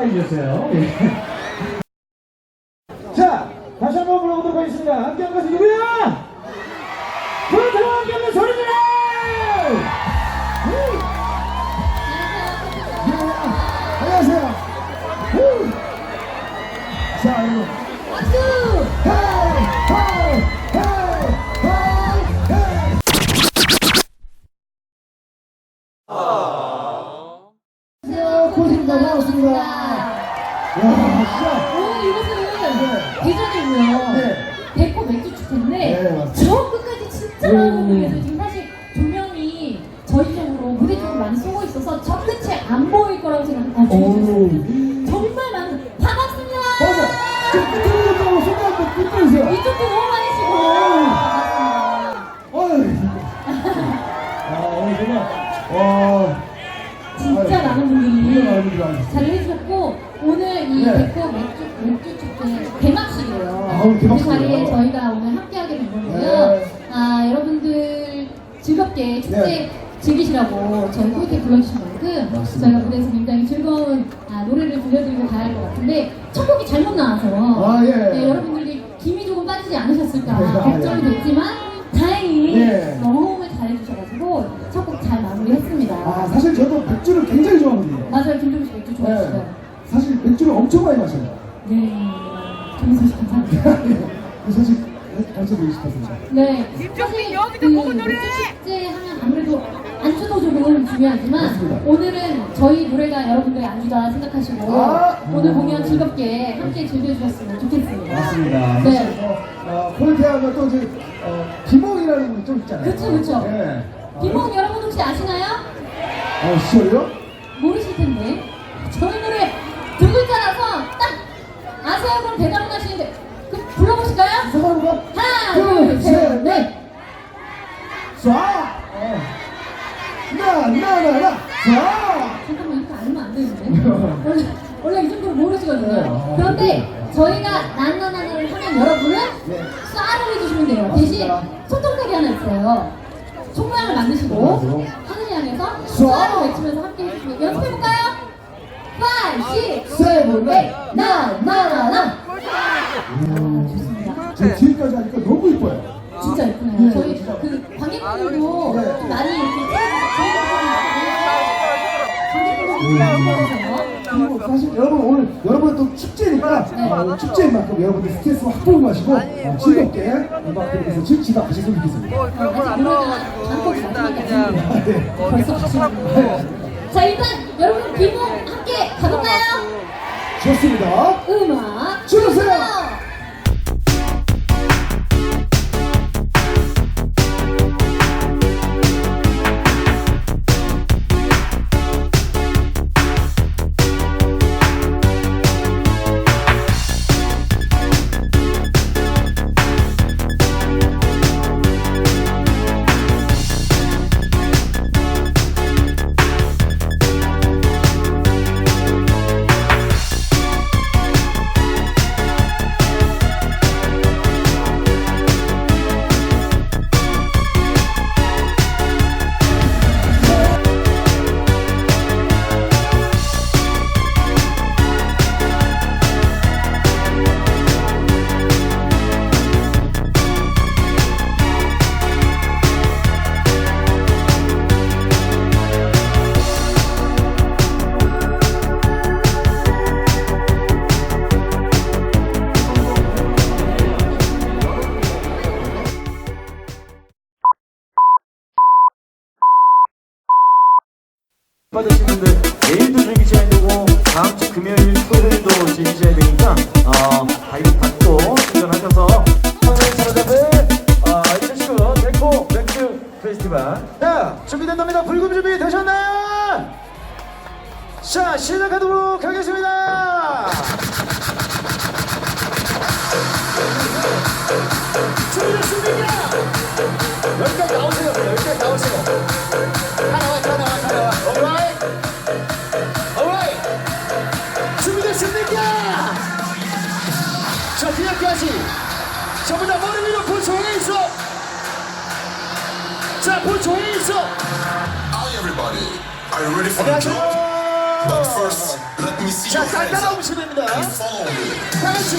예, 서프라이즈였어요. 예. 자, 다시 한번 불러보도록 하겠습니다. 함께한 것은 누구야? 있어서 저 끝에 안 보일 거라고 생각하고 오. 정말 많은 반갑습니다. 맞아. 저 끝으로 좀 손을 한번 끄주세요. 이쪽도 너무 많이 치고. 어이. 아, 오늘 정말, 와. 진짜 아유, 많은 진짜 분들이 많은 분들이 와주셨어요. 잘 해주셨고 오늘 이 네. 백호 맥주, 맥주 축제 개막식이에요. 아, 오늘 개막식이에요. 그 자리에 저희가 오늘 함께하게 된 건데요. 네. 아 여러분들 즐겁게 축제 네. 즐기시라고 저희 코이테 불러주신 만큼 맞습니다. 저희가 무대에서 굉장히 즐거운 아, 노래를 들려드리고 가야 할 것 같은데 첫 곡이 잘못 나와서 아, 예. 네, 여러분들이 김이 조금 빠지지 않으셨을까 네, 아, 걱정이 예. 됐지만 다행히 네. 너무 잘해주셔가지고 첫 곡 잘 마무리했습니다. 아, 사실 저도 맥주를 굉장히 좋아하거든요. 맞아요, 김종우 씨 맥주 좋아하시죠? 네. 사실 맥주를 엄청 많이 마셔요. 네. 김민수 씨 감사합니다. 그 사실 감사드리고 싶었습니다. 네. 사실 그 맥주 축제 하면 아무래도 안주도 조금 중요하지만 맞습니다. 오늘은 저희 노래가 여러분들의 안주다 생각하시고 아. 오늘 공연 즐겁게 함께 즐겨주셨으면 좋겠습니다. 맞습니다. 네. 사실 뭐, 어, 폴테 하면 또 이제 어, 김홍이라는 분이 좀 있잖아요. 그쵸, 그쵸. 네. 비몽 여러분 혹시 아시나요? 어, 시절이요? 모르실 텐데 저희 노래 두 글자라서 딱 아세요? 그럼 대답을 하시는데 그럼 불러보실까요? 하나, 둘, 둘, 셋, 셋, 넷. 쏴! 어. 나, 나, 나, 나, 쏴! 잠깐만 이렇게 알면 안 되는데 원래 원래 이 정도로 모르시거든요. 네. 그런데 저희가 난나나나를 하면 여러분은 네. 쏴를 해주시면 돼요. 대신 맞습니다. 손톱까지 하나 있어요. 총 모양을 만드시고. 하늘을 향해서 쏴! 쏴를 외치면서 함께 해주시면 연습해볼까요? 5, 6, 7, 세븐, 8 나, 나, 나, 나 음, 좋습니다. 저 뒤에까지 하니까 너무 이뻐요. 진짜 예쁘네요. 네, 저희. 그 관객분들도 네. 좀 많이 이렇게 그리고 사실 여러분 오늘 여러분 또 축제니까 네. 어, 축제인 만큼 여러분들 스트레스 확 풀고 마시고 어, 즐겁게 음악들에서 즐기다 가셨으면 좋겠습니다. 아직 노래가 안곡 나왔으니까 네. 벌써 가시는군요. 자 일단 여러분 비몽 함께 가볼까요? 좋습니다. 음악 주세요. 페스티벌. 자 준비된답니다. 불금 준비 되셨나요? 자 시작하도록 하겠습니다. 준비됐습니까? 여기까지 나오세요. 여기까지 나오세요. 다 나와 다 조용히 있어 Hi everybody, are you ready for the jump? But first, let 자, 잘 따라오시면 됩니다. 다 같이.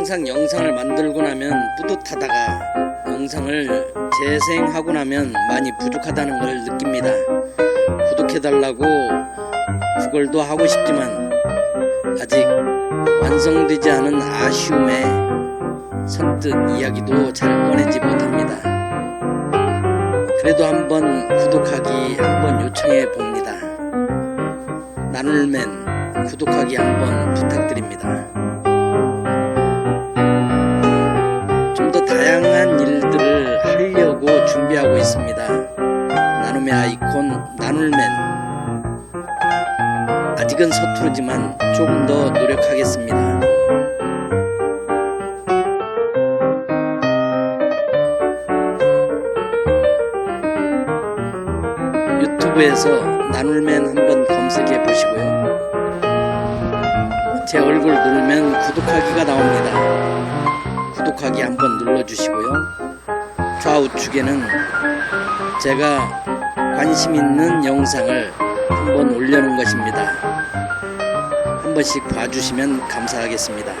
항상 영상을 만들고 나면 뿌듯하다가 영상을 재생하고 나면 많이 부족하다는 걸 느낍니다. 구독해달라고 구걸도 하고 싶지만 아직 완성되지 않은 아쉬움에 선뜻 이야기도 잘 꺼내지 못합니다. 그래도 한번 구독하기 한번 요청해 봅니다. 나눌맨 구독하기 한번 부탁드립니다. 다양한 일들을 하려고 준비하고 있습니다. 나눔의 아이콘 나눌맨 아직은 서투르지만 조금 더 노력하겠습니다. 유튜브에서 나눌맨 한번 검색해 보시고요. 제 얼굴 누르면 구독하기가 나옵니다. 구독하기 한번 눌러주시고요. 좌우측에는 제가 관심 있는 영상을 한번 올려놓은 것입니다. 한 번씩 봐주시면 감사하겠습니다.